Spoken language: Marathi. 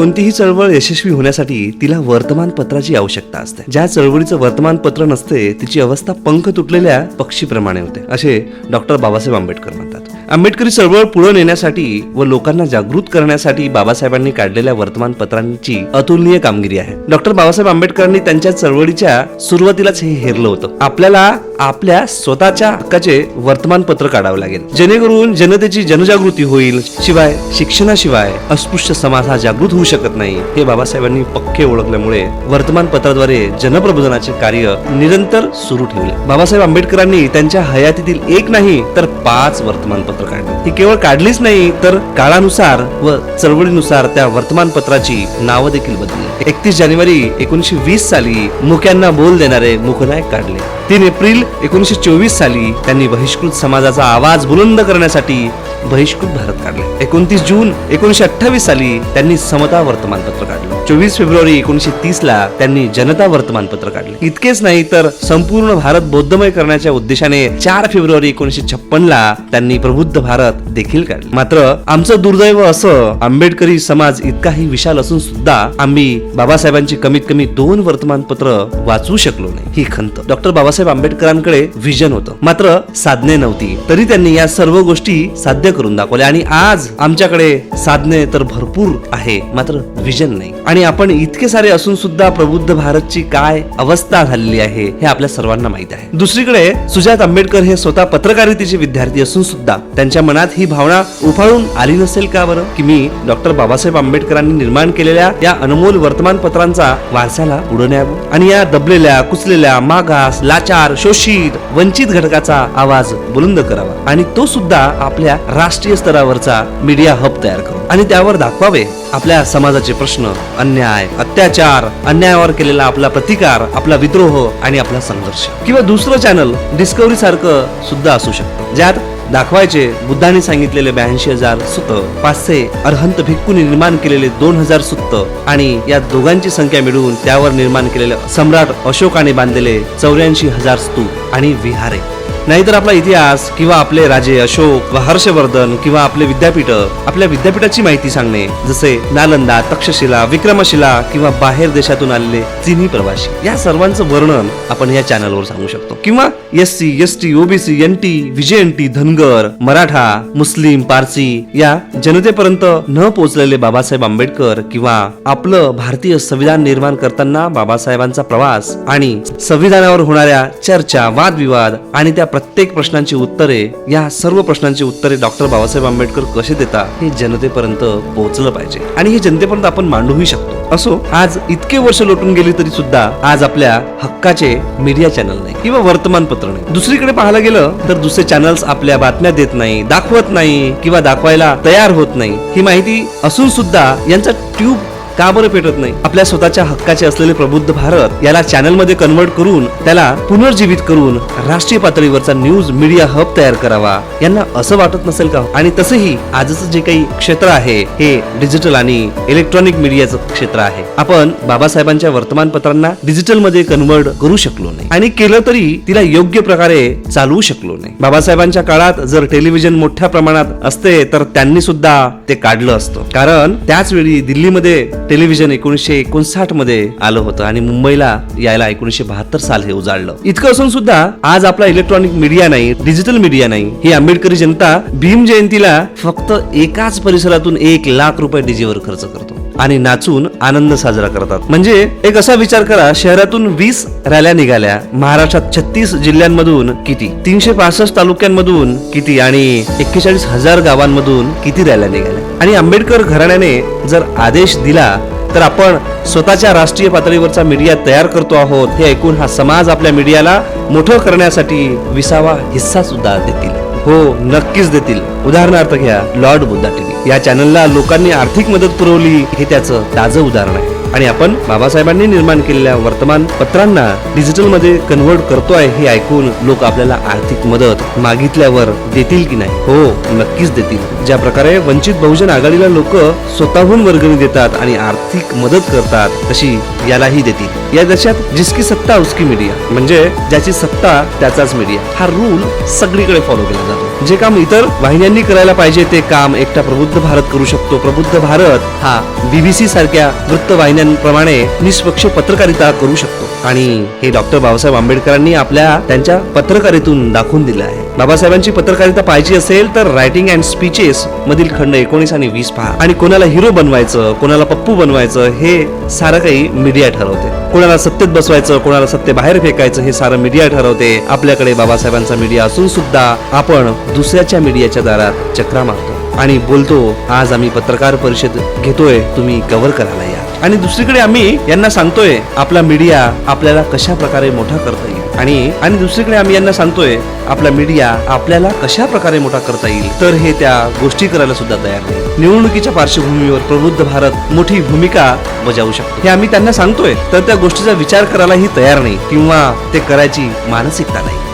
कोणतीही चळवळ यशस्वी होण्यासाठी तिला वर्तमानपत्राची आवश्यकता असते. ज्या चळवळीचं वर्तमानपत्र नसते तिची अवस्था पंख तुटलेल्या पक्षीप्रमाणे होते असे डॉक्टर बाबासाहेब आंबेडकर म्हणतात. आंबेडकरी चळवळ पुढे नेण्यासाठी व लोकांना जागृत करण्यासाठी बाबासाहेबांनी काढलेल्या वर्तमानपत्रांची अतुलनीय कामगिरी आहे. डॉक्टर बाबासाहेब आंबेडकरांनी त्यांच्या चळवळीच्या सुरुवातीलाच हे हेरलं होतं. आपल्याला आपल्या स्वतःच्या हक्काचे वर्तमानपत्र काढावं लागेल. जेणेकरून जनतेची जनजागृती होईल. शिवाय शिक्षणाशिवाय अस्पृश्य समाज हा जागृत होऊ शकत नाही हे बाबासाहेबांनी पक्के ओळखल्यामुळे वर्तमानपत्राद्वारे जनप्रबोधनाचे कार्य निरंतर सुरू ठेवले. बाबासाहेब आंबेडकरांनी त्यांच्या हयातीतील एक नाही तर पाच वर्तमानपत्र. काढली ती केवळ काढलीच नाही तर काळानुसार व चळवळीनुसार त्या वर्तमानपत्राची नावं देखील बदलली. एकतीस जानेवारी एकोणीशे वीस साली मुख्यांना बोल देणारे मुखनायक काढले. तीन एप्रिल एकोणीशे चोवीस साली त्यांनी बहिष्कृत समाजाचा आवाज बुलंद करण्यासाठी बहिष्कृत भारत काढले. एकोणतीस जून एकोणीशे अठ्ठावीस साली त्यांनी समता वर्तमानपत्र काढले. चोवीस फेब्रुवारी एकोणीशे तीस ला त्यांनी जनता वर्तमानपत्र काढले. इतकेच नाही तर संपूर्ण भारत बौद्धमय करण्याच्या उद्देशाने चार फेब्रुवारी एकोणीशे छप्पन ला त्यांनी प्रबुद्ध भारत देखील काढले. मात्र आमचं दुर्दैव असं आंबेडकरी समाज इतकाही विशाल असून सुद्धा आम्ही बाबासाहेबांची कमीत कमी दोन वर्तमानपत्र वाचू शकलो नाही. ही खंत. डॉक्टर बाबासाहेब आंबेडकरांकडे विजन होतं. मात्र साधने नव्हती. तरी त्यांनी या सर्व गोष्टी साध्य करून दाखवले. आणि आज आमच्याकडे साधने तर भरपूर आहे मात्र विजन नाही. आणि आपण इतके सारे असून सुद्धा प्रबुद्ध भारतची काय अवस्था झालेली आहे हे आपल्या सर्वांना माहीत आहे. दुसरीकडे सुजात आंबेडकर हे स्वतः पत्रकारितेचे विद्यार्थी असून सुद्धा त्यांच्या मनात ही भावना उफाळून आली नसेल का बरं? की मी डॉक्टर बाबासाहेब आंबेडकरांनी निर्माण केलेल्या या अनमोल वर्तमानपत्रांचा वारसाला पुढे न्यावं? आणि या दबलेल्या कुचलेल्या मागास लाचार शोषित वंचित घटकाचा आवाज बुलंद करावा. आणि तो सुद्धा आपल्या राष्ट्रीय स्तरावरचा मीडिया हब तयार करू. आणि त्यावर दाखवावे आपल्या समाजाचे प्रश्न अन्याय अत्याचार अन्यायावर केलेला आपला प्रतिकार आपला विद्रोह आणि आपला संघर्ष. किंवा दुसरं चॅनल डिस्कवरी सारखं सुद्धा असू शकतं. ज्यात दाखवायचे बुद्धाने सांगितलेले ब्याऐंशी हजार सुत पाचशे अर्हंत भिक्कूने निर्माण केलेले दोन हजार सुत्त आणि या दोघांची संख्या मिळवून त्यावर निर्माण केलेले सम्राट अशोकाने बांधलेले चौऱ्याऐंशी हजार स्तूप आणि विहारे. नाहीतर आपला इतिहास किंवा आपले राजे अशोक व हर्षवर्धन किंवा आपले विद्यापीठ आपल्या विद्यापीठाची माहिती सांगणे जसे नालंदा तक्षशिला विक्रमशिला किंवा बाहेर देशातून आलेले चिनी प्रवासी या सर्वांचं वर्णन आपण या चॅनलवर सांगू शकतो. किंवा S C S T OBC N T VJNT Dhangar Maratha मुस्लिम पारसी या जनतेपर्यंत न पोहोचलेले बाबासाहेब आंबेडकर किंवा आपलं भारतीय संविधान निर्माण करताना बाबासाहेबांचा प्रवास आणि संविधानावर होणाऱ्या चर्चा वादविवाद आणि त्या प्रत्येक प्रश्नांची उत्तरे या सर्व प्रश्नांची उत्तरे डॉक्टर बाबासाहेब आंबेडकर कसे देतात हे जनतेपर्यंत पोहोचलं पाहिजे. आणि हे जनतेपर्यंत आपण मांडूही शकतो. असो आज इतके वर्ष लोटून गेली तरी सुद्धा आज आपल्या हक्काचे मीडिया चॅनल नाही किंवा वर्तमानपत्र नाही. दुसरीकडे पाहायला गेलं तर दुसरे चॅनल्स आपल्या बातम्या देत नाही दाखवत नाही किंवा दाखवायला तयार होत नाही. ही माहिती असून सुद्धा यांचा ट्यूब का बरं पेटत नाही? आपल्या स्वतःच्या हक्काचे असलेले प्रबुद्ध भारत याला चॅनलमध्ये कन्वर्ट करून त्याला पुनर्जीवित करून राष्ट्रीय पातळीवरचा न्यूज मीडिया हब तयार करावा. यांना असं वाटत नसेल का? आणि तसंही आजचं जे काही क्षेत्र आहे हे डिजिटल आणि इलेक्ट्रॉनिक मीडियाचं क्षेत्र आहे. आपण बाबासाहेबांच्या वर्तमानपत्रांना डिजिटलमध्ये कन्वर्ट करू शकलो नाही. आणि केलं तरी तिला योग्य प्रकारे चालवू शकलो नाही. बाबासाहेबांच्या काळात जर टेलिव्हिजन मोठ्या प्रमाणात असते तर त्यांनी सुद्धा ते काढलं असतं. कारण त्याच वेळी दिल्लीमध्ये टेलिव्हिजन एकोणीसशे एकोणसाठमध्ये आलं होतं आणि मुंबईला यायला एकोणीसशे बहात्तर साल हे उजाडलं. इतकं असून सुद्धा आज आपला इलेक्ट्रॉनिक मीडिया नाही डिजिटल मीडिया नाही. ही आंबेडकरी जनता भीम जयंतीला फक्त एकाच परिसरातून एक लाख रुपये डीजेवर खर्च करतो. आणि नाचून आनंद साजरा करतात. म्हणजे एक असा विचार करा शहरातून वीस रॅल्या निघाल्या. महाराष्ट्रात छत्तीस जिल्ह्यांमधून किती? तीनशे पासष्ट तालुक्यांमधून किती आणि एक्केचाळीस हजार गावांमधून किती रॅल्या निघाल्या? आणि आंबेडकर घराण्याने जर आदेश दिला तर आपण स्वतःच्या राष्ट्रीय पातळीवरचा मीडिया तयार करतो आहोत. हे ऐकून हा समाज आपल्या मीडियाला मोठं करण्यासाठी विसावा हिस्सा सुद्धा देतील. हो नक्कीच देतील. उदाहरणार्थ घ्या लॉर्ड बुद्धा टीव्ही. या चॅनलला लोकांनी आर्थिक मदत पुरवली हे त्याचं ताजं उदाहरण आहे. आणि आपण बाबासाहेबांनी निर्माण केलेल्या वर्तमानपत्रांना डिजिटलमध्ये कन्व्हर्ट करतोय हे ऐकून लोक आपल्याला आर्थिक मदत मागितल्यावर देतील की नाही? हो नक्कीच देतील. ज्या प्रकारे वंचित बहुजन आघाडीला लोक स्वतःहून वर्गणी देतात आणि आर्थिक मदत करतात तशी यालाही देतील. या देशात जिसकी सत्ता उसकी मीडिया म्हणजे ज्याची सत्ता त्याचाच मीडिया हा रूल सगळीकडे फॉलो केला जातो. जे काम इतर वाहिन्यांनी करायला पाहिजे ते काम एकटा प्रबुद्ध भारत करू शकतो. प्रबुद्ध भारत हा बीबीसी सारख्या वृत्तवाहिन्यांप्रमाणे निष्पक्ष पत्रकारिता करू शकतो. आणि हे डॉक्टर बाबासाहेब आंबेडकरांनी आपल्या त्यांच्या पत्रकारितून दाखवून दिलं आहे. बाबासाहेबांची पत्रकारिता पाहिजे असेल तर रायटिंग अँड स्पीचेस मधील खंड एकोणीस आणि वीस पहा. आणि कोणाला हिरो बनवायचं कोणाला पप्पू बनवायचं हे सारं काही मीडिया ठरवते. कोणाला सत्तेत बसवायचं कोणाला सत्ते बाहेर फेकायचं हे सारं मीडिया ठरवते. आपल्याकडे बाबासाहेबांचा मीडिया असून सुद्धा आपण दुसऱ्याच्या मीडियाच्या दारात चक्रा मारतो. आणि बोलतो आज आम्ही पत्रकार परिषद घेतोय तुम्ही कव्हर करायला या. आणि दुसरीकडे आम्ही यांना सांगतोय आपला मीडिया आपल्याला कशा प्रकारे मोठा करता येईल. आणि आणि दुसरीकडे आम्ही यांना सांगतोय आपला मीडिया आपल्याला कशा प्रकारे मोठा करता येईल. तर हे त्या गोष्टी करायला सुद्धा तयार नाही. निवडणुकीच्या पार्श्वभूमीवर प्रबुद्ध भारत मोठी भूमिका बजावू शकतो. हे आम्ही त्यांना सांगतोय तर त्या गोष्टीचा विचार करायलाही तयार नाही किंवा ते करायची मानसिकता नाही.